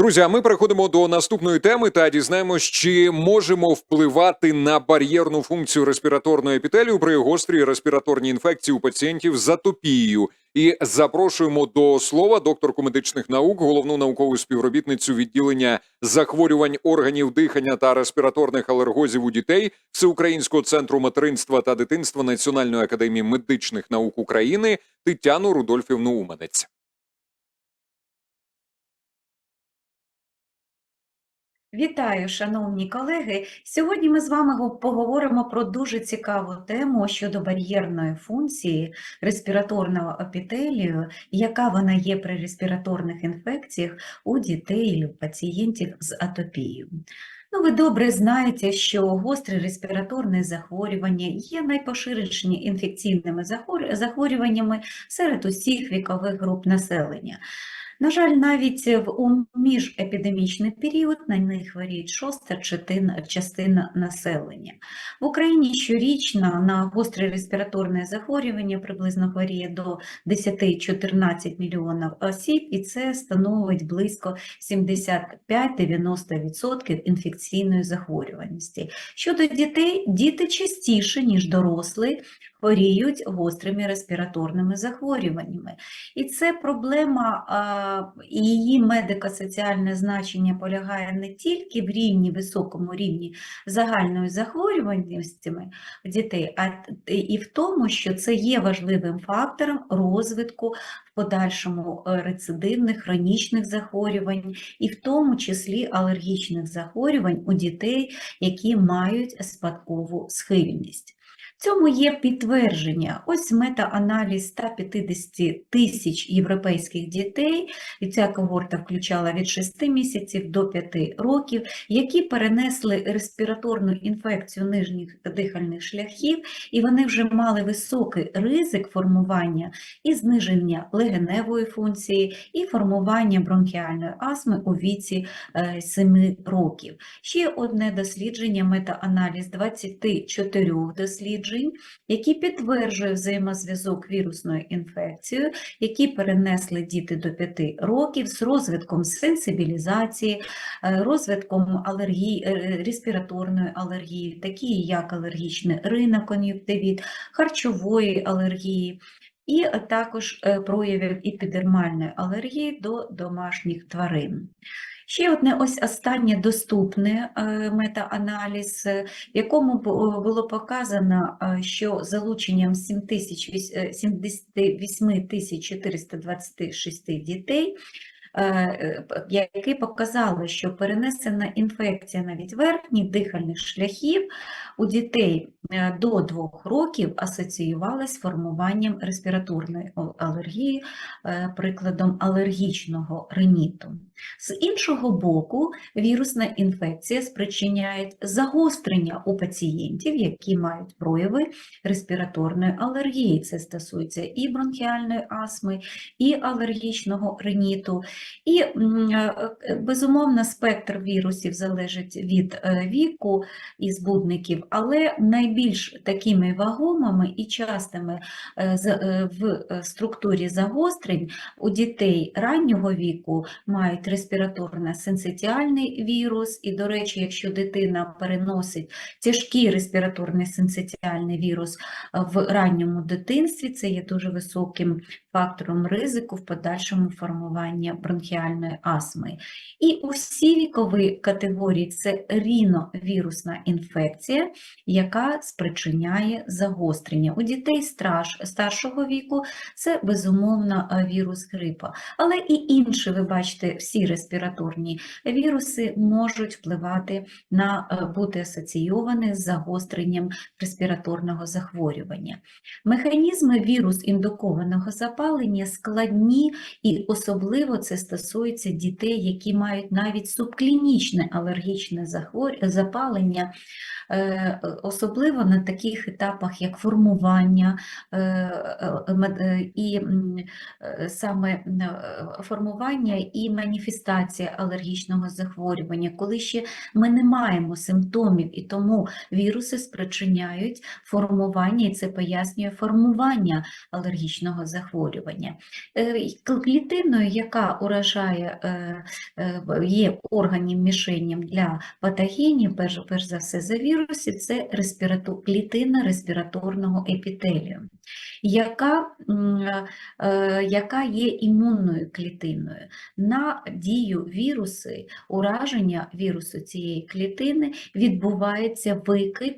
Друзі, а ми переходимо до наступної теми та дізнаємось, чи можемо впливати на бар'єрну функцію респіраторної епітелію при гострій респіраторній інфекції у пацієнтів з атопією. І запрошуємо до слова докторку медичних наук, головну наукову співробітницю відділення захворювань органів дихання та респіраторних алергозів у дітей Всеукраїнського центру материнства та дитинства Національної академії медичних наук України Тетяну Рудольфівну Уманець. Вітаю, шановні колеги. Сьогодні ми з вами поговоримо про дуже цікаву тему щодо бар'єрної функції респіраторного епітелію, яка вона є при респіраторних інфекціях у дітей і пацієнтів з атопією. Ну, ви добре знаєте, що гострі респіраторні захворювання є найпоширенішими інфекційними захворюваннями серед усіх вікових груп населення. На жаль, навіть в міжепідемічний період на них хворіють шоста частина, населення. В Україні щорічно на гостре респіраторне захворювання приблизно хворіє до 10-14 мільйонів осіб, і це становить близько 75-90% інфекційної захворюваності. Щодо дітей, діти частіше, ніж дорослі, хворіють гострими респіраторними захворюваннями. І це проблема, і її медико-соціальне значення полягає не тільки в рівні, високому рівні загальної захворюваності дітей, а і в тому, що це є важливим фактором розвитку в подальшому е, рецидивних хронічних захворювань, і в тому числі алергічних захворювань у дітей, які мають спадкову схильність. Цьому є підтвердження. Ось мета-аналіз 150 тисяч європейських дітей, і ця когорта включала від 6 місяців до 5 років, які перенесли респіраторну інфекцію нижніх дихальних шляхів, і вони вже мали високий ризик формування і зниження легеневої функції, і формування бронхіальної астми у віці е, 7 років. Ще одне дослідження, мета-аналіз 24 досліджень, які підтверджує взаємозв'язок вірусною інфекцією, які перенесли діти до 5 років з розвитком сенсибілізації, е, розвитком алергії, е, респіраторної алергії, такі як алергічний ринокон'юктивіт, харчової алергії, і також е, проявів епідермальної алергії до домашніх тварин. Ще одне ось останнє доступне е, метааналіз, е, в якому бу- було показано, е, що залученням 7 тисяч віс- е, 78 тисяч 426 дітей, які показали, що перенесена інфекція навіть верхніх дихальних шляхів у дітей е, до 2 років асоціювалась з формуванням респіраторної алергії, е, прикладом алергічного риніту. З іншого боку, вірусна інфекція спричиняє загострення у пацієнтів, які мають прояви респіраторної алергії. Це стосується і бронхіальної астми, і алергічного риніту. І, е, е, безумовно, спектр вірусів залежить від е, віку і збудників, але найбільш такими вагомими і частими в структурі загострень у дітей раннього віку мають респіраторно-синцитіальний вірус. І, до речі, якщо дитина переносить тяжкий респіраторний синцитіальний вірус в ранньому дитинстві, це є дуже високим фактором ризику в подальшому формуванні бронхіальної астми. І усі вікові категорії це ріновірусна інфекція, яка спричиняє загострення. У дітей старшого віку це безумовно вірус грипа. Але і інші, ви бачите, всі респіраторні віруси можуть впливати на е, бути асоційовані з загостренням респіраторного захворювання. Механізми вірус-індукованого запалення складні, і особливо це стосується дітей, які мають навіть субклінічне алергічне запалення, е, особливо на таких етапах, як формування е, е, і саме формування і маніфестація алергічного захворювання, коли ще ми не маємо симптомів, і тому віруси спричиняють формування, і це пояснює формування алергічного захворювання. Клітиною, яка уражає, е, е, є органів мішенням для патогенів, перш, перш за все за вірусів, це респірату, клітина респіраторного епітелію, яка, е, яка є імунною клітиною. На дію віруси, ураження вірусу цієї клітини відбувається викид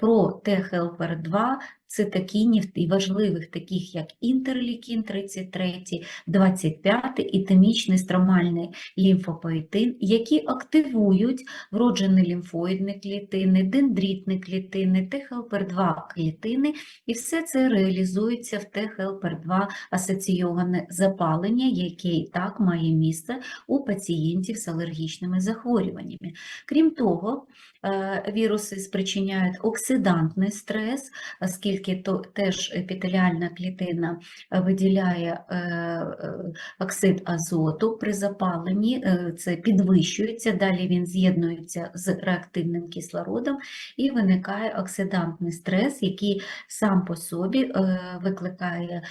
про ТХЛПР2, цитокінів і важливих, таких як інтерлікін 33, 25 і темічний стромальний лімфопоетин, які активують вроджені лімфоїдні клітини, дендритні клітини, ТХЛПР2 клітини, і все це реалізується в ТХЛПР2 асоційоване запалення, яке і так має місце у пацієнтів з алергічними захворюваннями. Крім того, е, віруси спричиняють оксидантний стрес, оскільки то теж епітеліальна клітина виділяє е, е, оксид азоту при запаленні, е, це підвищується, далі він з'єднується з реактивним кислородом і виникає оксидантний стрес, який сам по собі викликає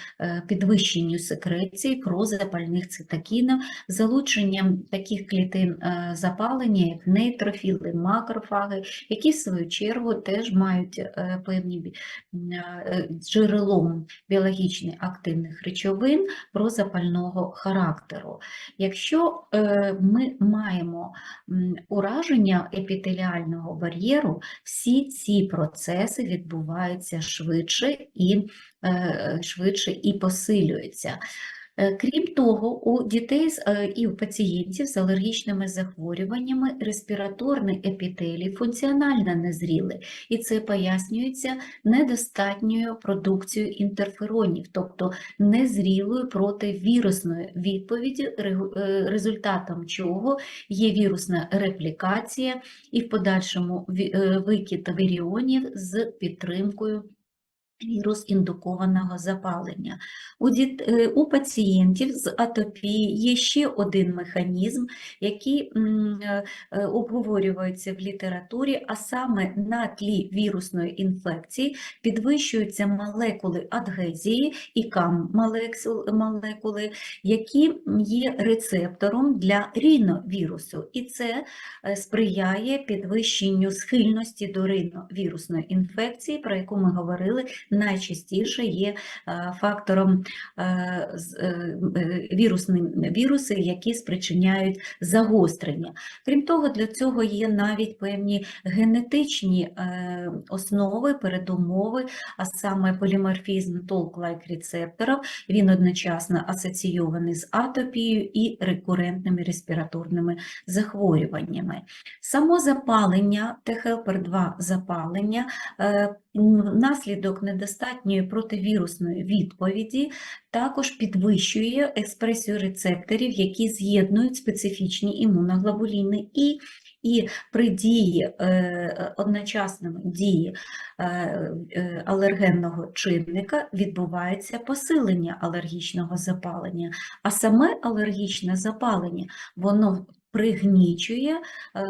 підвищенню секреції прозапальних цитокінів, залученням таких клітин запалення, як нейтрофіли, макрофаги, які в свою чергу теж мають певні джерелом біологічно активних речовин прозапального характеру. Якщо е, ми маємо ураження епітеліального бар'єру, всі ці процеси відбуваються швидше і, е, швидше і посилюються. Е, Крім того, у дітей е, і у пацієнтів з алергічними захворюваннями респіраторний епітелій функціонально незрілий, і це пояснюється недостатньою продукцією інтерферонів, тобто незрілою противірусною відповіддю, регу- е, результатом чого є вірусна реплікація і в подальшому викид віріонів з підтримкою вірус-індукованого запалення. У, діт... е, у пацієнтів з атопії є ще один механізм, який е, е, обговорюється в літературі, а саме на тлі вірусної інфекції підвищуються молекули адгезії і кам-молекули, які є рецептором для ріновірусу, і це сприяє підвищенню схильності до риновірусної інфекції, про яку ми говорили, найчастіше є е, фактором е, е, вірусні віруси, які спричиняють загострення. Крім того, для цього є навіть певні генетичні основи, передумови, а саме поліморфізм толк-лайк рецепторів, він одночасно асоційований з атопією і рекурентними респіраторними захворюваннями. Само запалення, ТХЛПР2 запалення, е, м, внаслідок недостатньої противірусної відповіді також підвищує експресію рецепторів, які з'єднують специфічні імуноглобуліни і і при дії, е, одночасному дії е, е, алергенного чинника відбувається посилення алергічного запалення, а саме алергічне запалення, воно пригнічує е,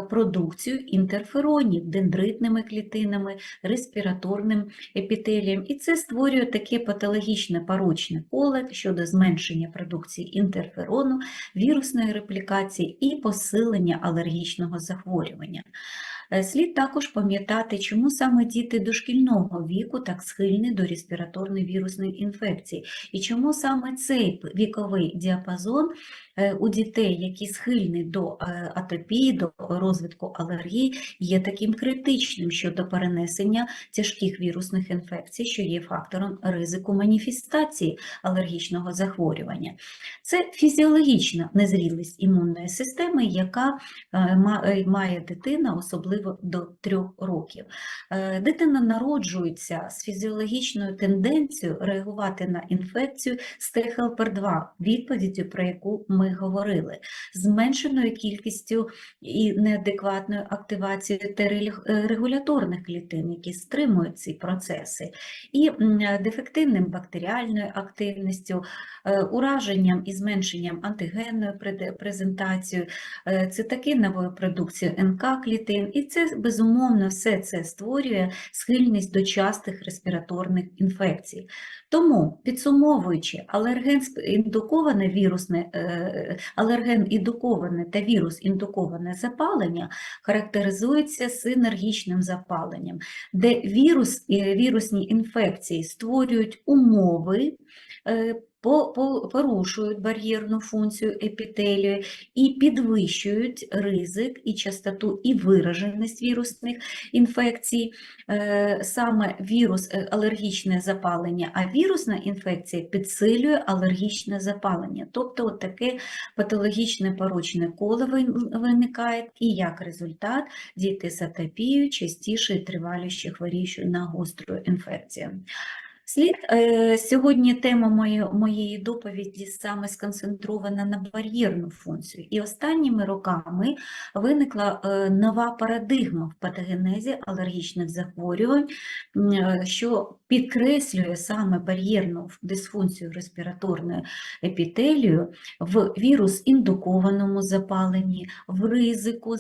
продукцію інтерферонів дендритними клітинами, респіраторним епітелієм, і це створює таке патологічне порочне поле щодо зменшення продукції інтерферону, вірусної реплікації і посилення алергічного захворювання. Е, Слід також пам'ятати, чому саме діти дошкільного віку так схильні до респіраторної вірусної інфекції, і чому саме цей віковий діапазон у дітей, які схильні до е, атопії, до розвитку алергії, є таким критичним щодо перенесення тяжких вірусних інфекцій, що є фактором ризику маніфестації алергічного захворювання. Це фізіологічна незрілість імунної системи, яка е, ма- е, має дитина, особливо до трьох років. Е, Дитина народжується з фізіологічною тенденцією реагувати на інфекцію з ТХЛПР2, відповіддю, про яку ми ми говорили, зменшеною кількістю і неадекватною активацією е, регуляторних клітин, які стримують ці процеси, і дефективним бактеріальною активністю, е, ураженням і зменшенням антигенної презентацією, е, цитокиновою продукцією НК-клітин, і це, безумовно, все це створює схильність до частих респіраторних інфекцій. Тому, підсумовуючи, алерген індуковане вірусне, алерген індуковане та вірус індуковане запалення характеризується синергічним запаленням, де вірус, вірусні інфекції створюють умови, е, порушують бар'єрну функцію епітелію і підвищують ризик і частоту і вираженість вірусних інфекцій, Е, саме вірус е, алергічне запалення, а вірусна інфекція підсилює алергічне запалення. Тобто от таке патологічне порочне коло виникає, і як результат діти з атопією частіше і триваліше хворіють на гостру інфекцію. Слід е, сьогодні тема моєї, моєї доповіді саме сконцентрована на бар'єрну функцію. І останніми роками виникла е, нова парадигма в патогенезі алергічних захворювань, е, що підкреслює саме бар'єрну дисфункцію респіраторної епітелію в вірус-індукованому запаленні, в ризику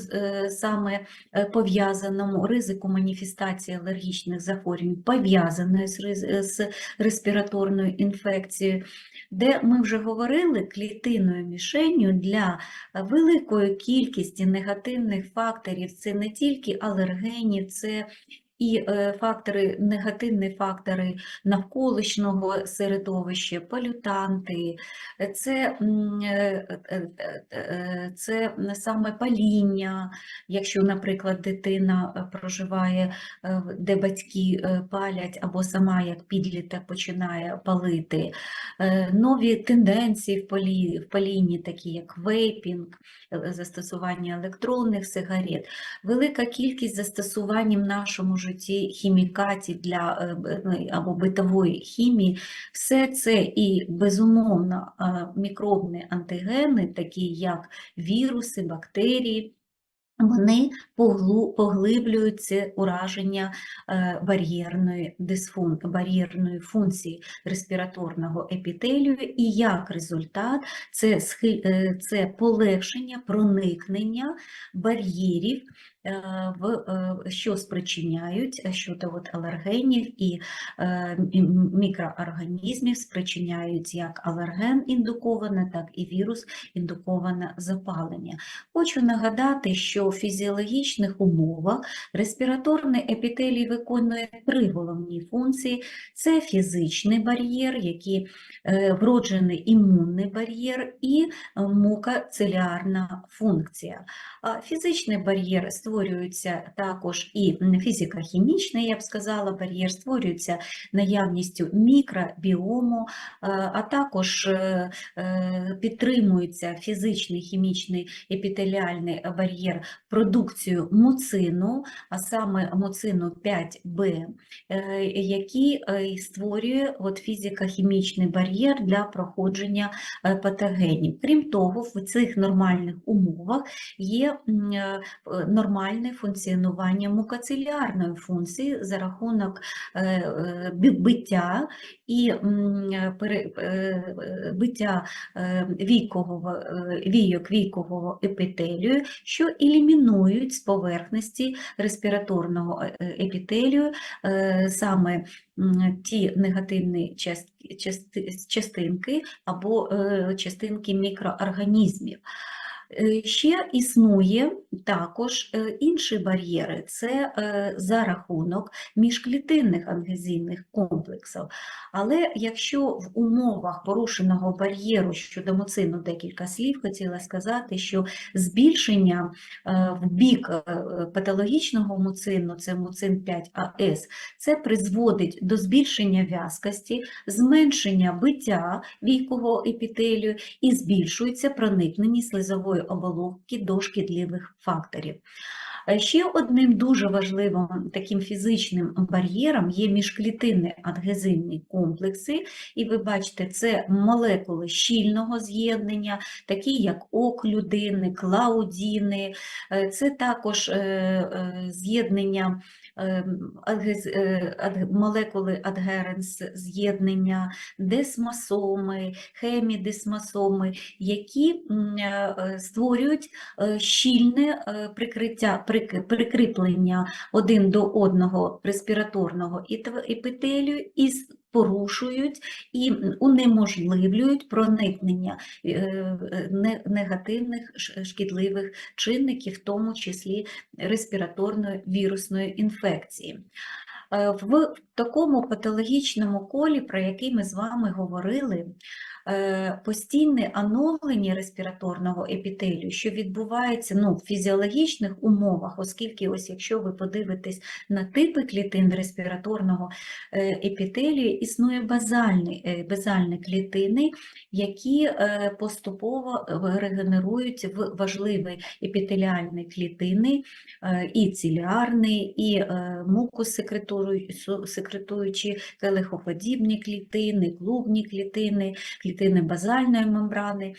саме пов'язаному ризику маніфестації алергічних захворювань, пов'язаної з, з респіраторною інфекцією, де ми вже говорили клітинною мішенню для великої кількості негативних факторів. Це не тільки алергенів, це і е, фактори, негативні фактори навколишнього середовища, полютанти, це, е, е, це саме паління, якщо, наприклад, дитина проживає, де батьки палять, або сама як підліток починає палити, нові тенденції в палі- в палінні, такі як вейпінг, застосування електронних сигарет, велика кількість застосувань в нашому житті хімікатів для е, ну, або битової хімії, все це і безумовно е, мікробні антигени, такі як віруси, бактерії. Вони поглу- поглиблюють це ураження е, бар'єрної дисфун... бар'єрної функції респіраторного епітелію, і як результат це, схи- це полегшення проникнення бар'єрів, що спричиняють е, щодо от алергенів і е, мікроорганізмів, спричиняють як алерген індуковане, так і вірус індуковане запалення. Хочу нагадати, що в фізіологічних умовах респіраторний епітелій виконує три головні функції: це фізичний бар'єр, який е, вроджений імунний бар'єр і е, мукоцелярна функція. Фізичний бар'єр створюється також і фізико-хімічний, я б сказала, бар'єр створюється наявністю мікробіому, е, а також е, е, підтримується фізичний хімічний епітеліальний бар'єр продукцію муцину, а саме муцину 5Б, е, який створює фізико-хімічний бар'єр для проходження патогенів. Крім того, в цих нормальних умовах є е, нормальне функціонування мукоцилярної функції за рахунок е, е, биття і е, биття війкового, війок війкового епітелію, що елімінують з поверхності респіраторного епітелію саме ті негативні частинки або частинки мікроорганізмів. Е, Ще існує також е, інші бар'єри, це е, за рахунок міжклітинних ангезійних комплексів. Але якщо в умовах порушеного бар'єру щодо муцину декілька слів, хотіла сказати, що збільшення в бік патологічного муцину, це муцин 5АС, це призводить до збільшення в'язкості, зменшення биття війкового епітелію і збільшується проникнення слизової оболонки до шкідливих факторів. Е, Ще одним дуже важливим таким фізичним бар'єром є міжклітинні адгезивні комплекси, і ви бачите, це молекули щільного з'єднання, такі як оклюдини, клаудіни, Е, це також е, з'єднання молекули адгеренс з'єднання, десмосоми, хемідесмосоми, які створюють щільне прикриття, прик- прикріплення один до одного респіраторного епітелію і порушують і унеможливлюють проникнення е, не- негативних шкідливих чинників, в тому числі респіраторної вірусної інфекції. Е, В такому патологічному колі, про який ми з вами говорили, е, постійне оновлення респіраторного епітелію, що відбувається ну, в фізіологічних умовах, оскільки ось якщо ви подивитесь на типи клітин респіраторного е, епітелію, існує базальні, е, базальні клітини, які поступово регенерують в важливі епітеліальні клітини, і ціліарні, і е, мукосекретуючі келихоподібні клітини, клубні клітини, клітини базальної мембрани.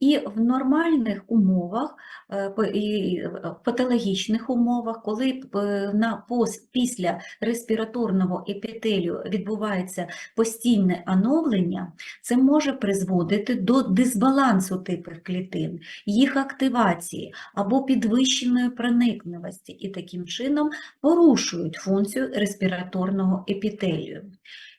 І в нормальних умовах, е, в патологічних умовах, коли е, на, після респіраторного епітелію відбувається постійне оновлення, це може призводити до дисбалансу типів клітин, їх активації або підвищеної проникливості, і таким чином порушують функцію респіраторного епітелію.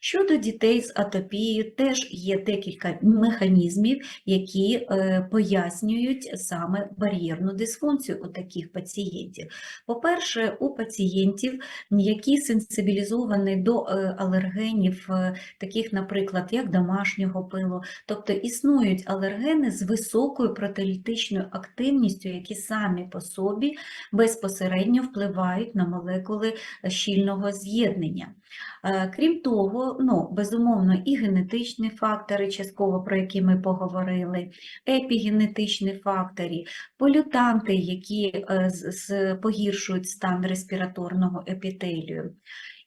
Щодо дітей з атопією, теж є декілька механізмів, які е, пояснюють саме бар'єрну дисфункцію у таких пацієнтів. По-перше, у пацієнтів, які сенсибілізовані до е, алергенів, е, таких, наприклад, як домашнього пилу, тобто існують алергени з високою протилітичною активністю, які самі по собі безпосередньо впливають на молекули щільного з'єднання. Е, Крім того, ну, безумовно, і генетичні фактори, частково про які ми поговорили, епігенетичні фактори, полютанти, які е, погіршують стан респіраторного епітелію.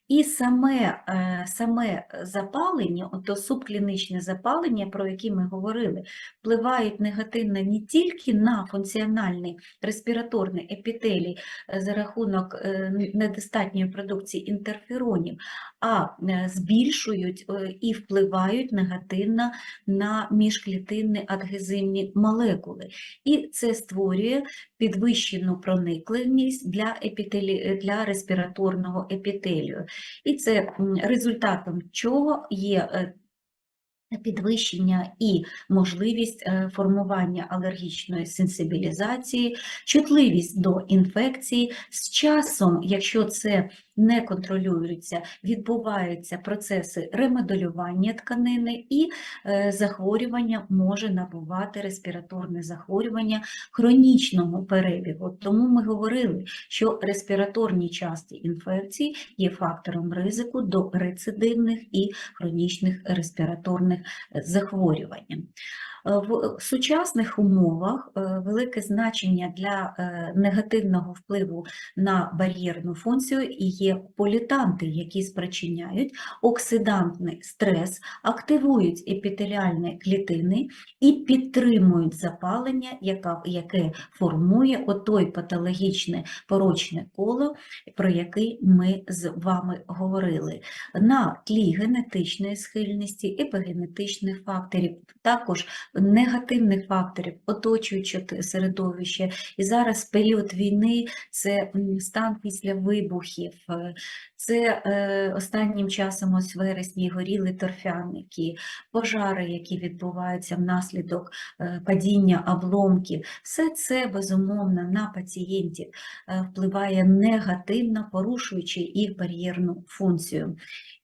І саме, е, саме запалення, ото субклінічне запалення, про які ми говорили, впливають негативно не тільки на функціональний респіраторний епітелій е, за рахунок е, недостатньої продукції інтерферонів, а збільшують і впливають негативно на міжклітинні адгезивні молекули. І це створює підвищену проникливість для, епітелі... для респіраторного епітелію. І це результатом чого є е, підвищення і можливість е, формування алергічної сенсибілізації, чутливість до інфекції. З часом, якщо це не контролюється, відбуваються процеси ремоделювання тканини і е, захворювання може набувати респіраторне захворювання хронічного перебігу. Тому ми говорили, що респіраторні часті інфекції є фактором ризику до рецидивних і хронічних респіраторних е, захворювань. Е, В сучасних умовах е, велике значення для е, негативного впливу на бар'єрну функцію є політанти, які спричиняють оксидантний стрес, активують епітеліальні клітини і підтримують запалення, яке формує отой патологічне порочне коло, про яке ми з вами говорили. На тлі генетичної схильності, епігенетичних факторів, також негативних факторів, оточуючого т- середовища. І зараз період війни це стан після вибухів, е, це е, останнім часом ось вересні горіли торфяники, пожари, які відбуваються внаслідок е, падіння обломків. Все це безумовно на пацієнтів е, впливає негативно, порушуючи їх бар'єрну функцію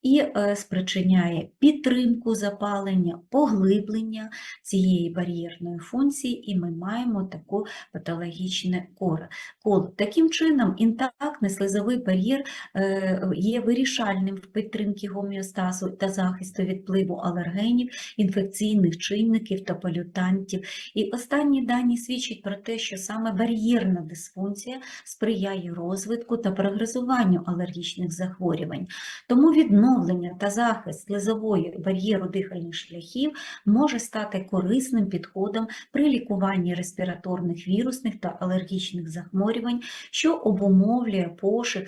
і е, спричиняє підтримку запалення, поглиблення цієї бар'єрної функції, і ми маємо таку патологічне коло. Таким чином, інтактний слизовий бар'єр е, є вирішальним в підтримці гомеостазу та захисту від впливу алергенів, інфекційних чинників та полютантів. І останні дані свідчать про те, що саме бар'єрна дисфункція сприяє розвитку та прогресуванню алергічних захворювань. Тому відновлення та захист слизової бар'єру дихальних шляхів може стати корисним підходом при лікуванні респіраторних вірусних та алергічних захворювань, що обумовлює пошук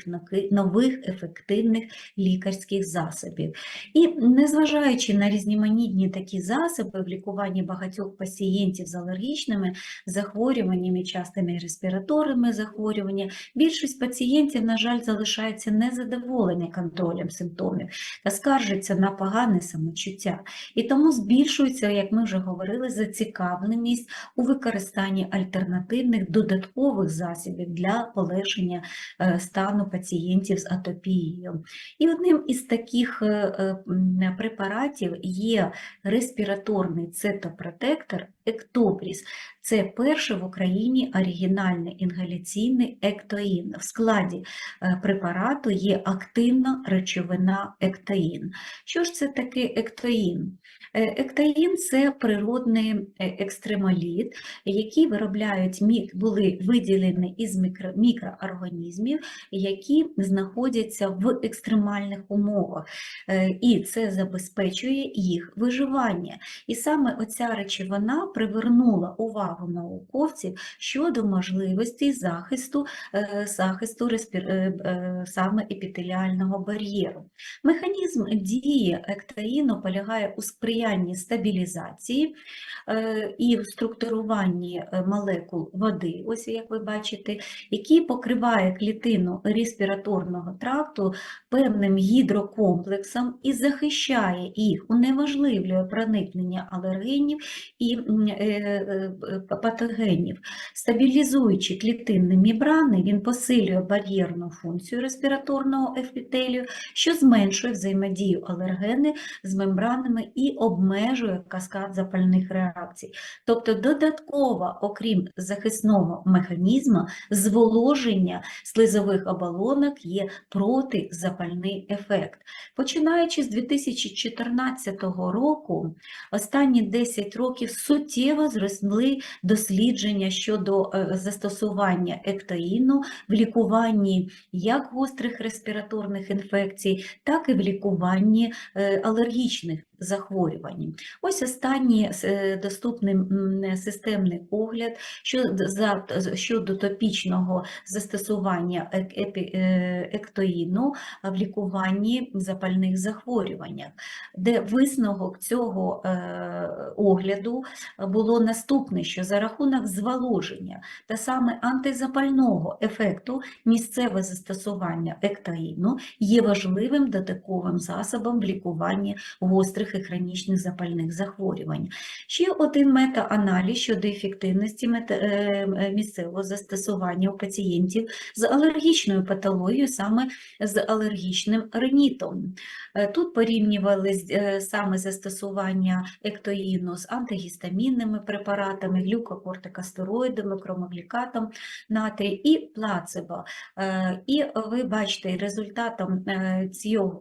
нових ефективних лікарських засобів. І незважаючи на різноманітні такі засоби в лікуванні багатьох пацієнтів з алергічними захворюваннями, частими респіраторними захворюваннями, більшість пацієнтів, на жаль, залишаються незадоволені контролем симптомів та скаржаться на погане самочуття. І тому збільшується, як ми вже говорили, зацікавленість у використанні альтернативних додаткових засобів для полегшення е, стану пацієнтів з атопією. І одним із таких е, е, препаратів є респіраторний цитопротектор Ектопріс. Це перший в Україні оригінальний інгаляційний ектоїн. В складі е, препарату є активна речовина ектоїн. Що ж це таке ектоїн? Е, Ектоїн – це природний е, екстремоліт, який виробляють, були виділені із мікро, мікроорганізмів, які знаходяться в екстремальних умовах, і це забезпечує їх виживання. І саме оця речовина привернула увагу науковців щодо можливості захисту, е, захисту респір... е, е, саме епітеліального бар'єру. Механізм дії ектаїну полягає у сприянні стабілізації і структуруванні молекул води, ось як ви бачите, який покриває клітину респіраторного тракту певним гідрокомплексом і захищає їх, унеможливлює проникнення алергенів і патогенів. Стабілізуючи клітинні мембрани, він посилює бар'єрну функцію респіраторного епітелію, що зменшує взаємодію алергени з мембранами і обмежує каскад запальних реакцій. Тобто додатково, окрім захисного механізму, зволоження слизових оболонок є протизапальний ефект. Починаючи з 2014 року, останні 10 років суттєво зросли дослідження щодо е, застосування ектоїну в лікуванні як гострих респіраторних інфекцій, так і в лікуванні е, алергічних захворювань. Ось останній е, доступний системний огляд щодо, топічного застосування е, ектоїну в лікуванні запальних захворюваннях, де висновок цього е, огляду було наступне, що за рахунок зволоження та саме антизапального ефекту місцеве застосування ектоїну є важливим додатковим засобом в лікуванні гострих і хронічних запальних захворювань. Ще один мета-аналіз щодо ефективності е, е, місцевого застосування у пацієнтів з алергічною патологією, саме з алергічним ринітом. Е, Тут порівнювали саме застосування ектоїну з антигістамінними препаратами, глюкокортикостероїдами, кромоглікатом натрій і плацебо. І ви бачите, результатом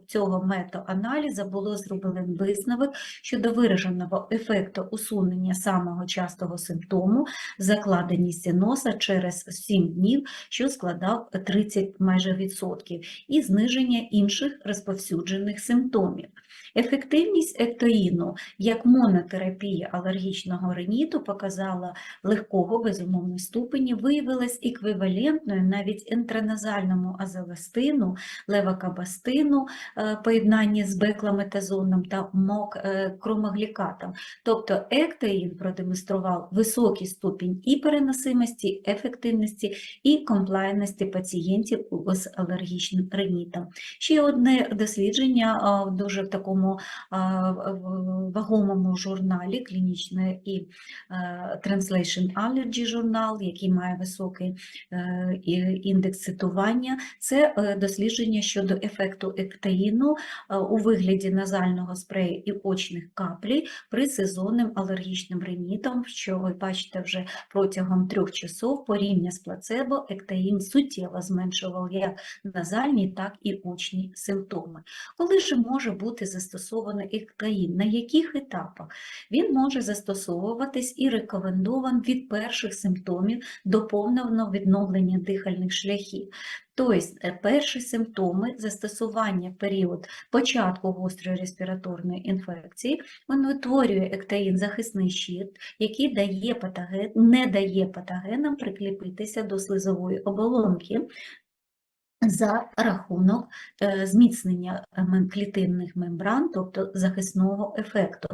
цього, метааналізу було зроблений висновок щодо вираженого ефекту усунення самого частого симптому закладеність носа через 7 днів, що складав 30 майже відсотків, і зниження інших розповсюджених симптомів. Ефективність ектоїну як монотерапія алергічного риніту показала легкого безумовно ступені, виявилась еквівалентною навіть інтраназальному азеластину, левакабастину, е, поєднанні з бекламетазоном та мок, е. Тобто ектоїн продемонстрував високий ступінь і переносимості, ефективності і комплайності пацієнтів з алергічним ринітом. Ще одне дослідження дуже в такому такому в- вагомому журналі клінічної і е, Translation Allergy журнал, який має високий е, індекс цитування. Це е, дослідження щодо ефекту ектаїну е, у вигляді назального спрею і очних каплі при сезонним алергічним ринітом, що ви бачите вже протягом трьох часов порівня з плацебо, ектаїн суттєво зменшував як назальні, так і очні симптоми. Коли ж може бути застосований ектаїн? На яких етапах? Він може застосовуватись і рекомендован від перших симптомів до повного відновлення дихальних шляхів. Тобто е, перші симптоми застосування в період початку гострої респіраторної інфекції, він утворює ектаїн захисний щит, який дає патоген, не дає патогенам прикріпитися до слизової оболонки, за рахунок е, зміцнення е, клітинних мембран, тобто захисного ефекту.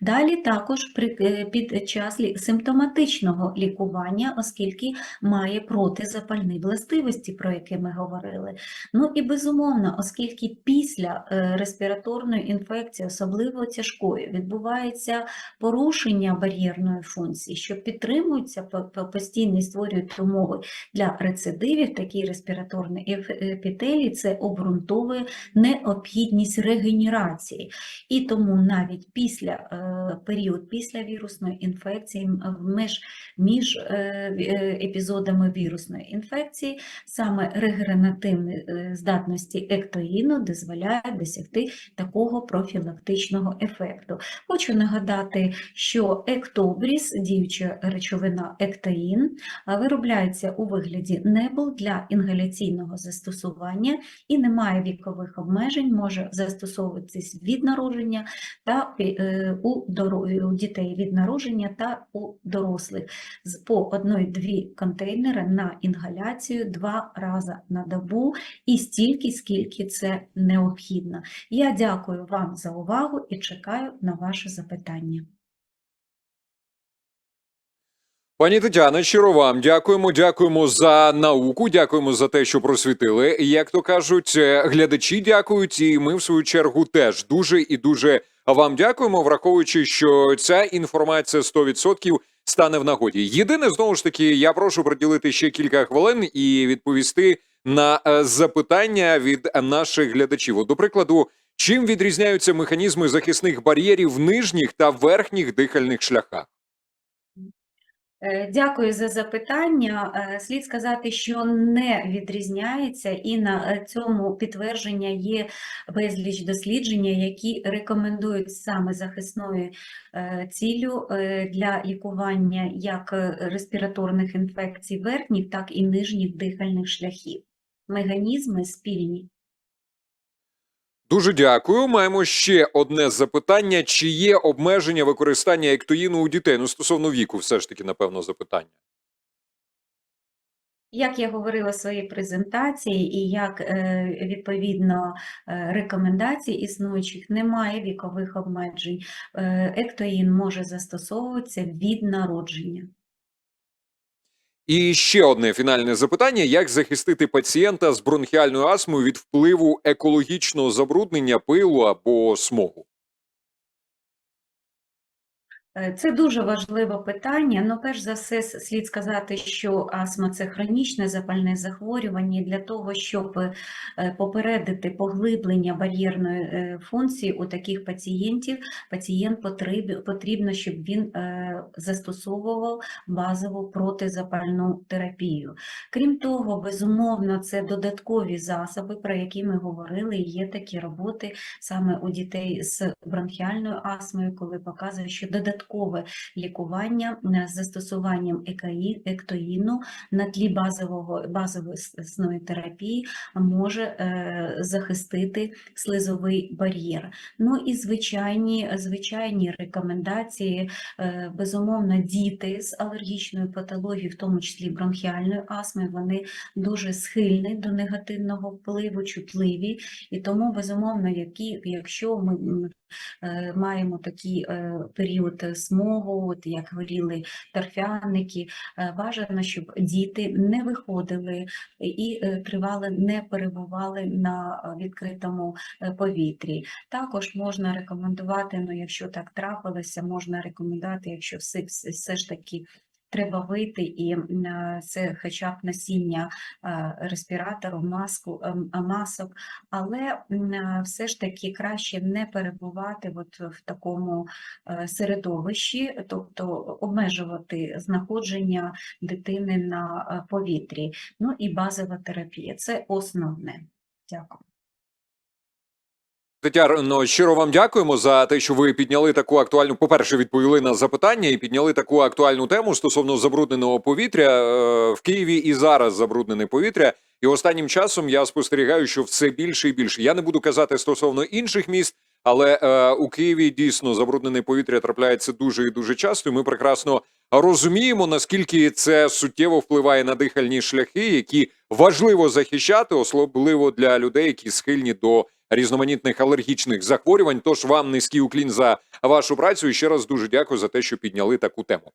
Далі також е, під час симптоматичного лікування, оскільки має протизапальні властивості, про які ми говорили. Ну і безумовно, оскільки після респіраторної інфекції, особливо тяжкої, відбувається порушення бар'єрної функції, що підтримуються по- по- постійно створюють умови для рецидивів, такі респіраторні епітелії, це обґрунтовує необхідність регенерації. І тому навіть після е, період після вірусної інфекції, меж між е, е, епізодами вірусної інфекції, саме регенеративні здатності ектоїну дозволяє досягти такого профілактичного ефекту. Хочу нагадати, що ектобріс, діюча речовина ектоїн, виробляється у вигляді небул для інгаляційного застосування і не має вікових обмежень, може застосовуватись від народження та е, у, доро- у дітей від народження та у дорослих по одної-дві контейнери на інгаляцію два рази на добу і стільки, скільки це необхідно. Я дякую вам за увагу і чекаю на ваше запитання. Пані Тетяна, щиро вам дякуємо. Дякуємо за науку. Дякуємо за те, що просвітили. Як то кажуть, е, глядачі дякують, і ми в свою чергу теж дуже і дуже вам дякуємо, враховуючи, що ця інформація 100% стане в нагоді. Єдине, знову ж таки, я прошу приділити ще кілька хвилин і відповісти на е, запитання від наших глядачів. От, до прикладу, чим відрізняються механізми захисних бар'єрів в нижніх та верхніх дихальних шляхах? Е, Дякую за запитання. Е, Слід сказати, що не відрізняється, і на е, цьому підтвердження є безліч дослідження, які рекомендують саме захисною ціллю для лікування як респіраторних інфекцій верхніх, так і нижніх дихальних шляхів. Механізми спільні. Дуже дякую. Маємо ще одне запитання: чи є обмеження використання ектоїну у дітей? Ну, стосовно віку, все ж таки, напевно, запитання. Як я говорила в своїй презентації, і як е, відповідно е, рекомендацій існуючих, немає вікових обмежень. Е, Ектоїн може застосовуватися від народження. І ще одне фінальне запитання: як захистити пацієнта з бронхіальною астмою від впливу екологічного забруднення пилу або смогу? Е, Це дуже важливе питання. Ну, перш за все, слід сказати, що астма це хронічне запальне захворювання. Для того, щоб е, попередити поглиблення бар'єрної е, функції у таких пацієнтів, пацієнт потрібно, щоб він застосовував базову протизапальну терапію. Крім того, безумовно, це додаткові засоби, про які ми говорили. Є такі роботи саме у дітей з бронхіальною астмою, коли показує, що додаткове лікування е, з застосуванням ектоїну на тлі базового базової терапії може е, захистити слизовий бар'єр. Ну і звичайні, звичайні рекомендації, е, безумовно, діти з алергічною патологією, в тому числі бронхіальною астмою, вони дуже схильні до негативного впливу, чутливі, і тому, безумовно, які, якщо ми маємо такий е, період смогу, от як горіли торфяники, е, бажано, щоб діти не виходили і е, тривали, не перебували на е, відкритому е, повітрі. Також можна рекомендувати, ну якщо так трапилося, можна рекомендувати, якщо все, все ж таки треба вийти і це хоча б носіння е, респіратору, маску, ем, масок, але все ж таки краще не перебувати от в такому е, середовищі, тобто обмежувати знаходження дитини на е, повітрі. Ну і базова терапія це основне. Дякую. Тетяно, щиро вам дякуємо за те, що ви підняли таку актуальну. По-перше, відповіли на запитання і підняли таку актуальну тему стосовно забрудненого повітря Е, в Києві. І зараз забруднене повітря. І останнім часом я спостерігаю, що все більше і більше. Я не буду казати стосовно інших міст, але е, у Києві дійсно забруднене повітря трапляється дуже і дуже часто. І ми прекрасно розуміємо, наскільки це суттєво впливає на дихальні шляхи, які важливо захищати, особливо для людей, які схильні до різноманітних алергічних захворювань. Тож вам низький уклін за вашу працю і ще раз дуже дякую за те, що підняли таку тему.